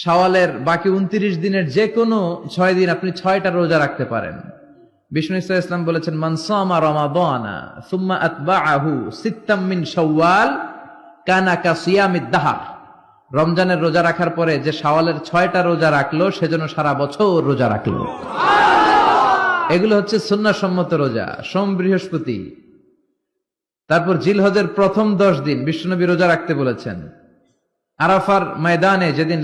শাওয়ালের বাকি উনত্রিশ দিনের যে কোনো ছয় দিন আপনি ছয়টা রোজা রাখতে পারেন। বিষ্ণু ইসা ইসলাম বলেছেন সুম্মা কানা কা সিয়ামিদ দাহার। রমজানের রোজা রাখার পরে যে ছয়টা রোজা রাখল সেজন্য সারা বছর রোজা রাখল। এগুলো হচ্ছে সুন্নাসম্মত রোজা, সোম বৃহস্পতি। তারপর জিলহজের প্রথম দশ দিন বিষ্ণুনবী রোজা রাখতে বলেছেন। আরাফার ময়দানে যেদিন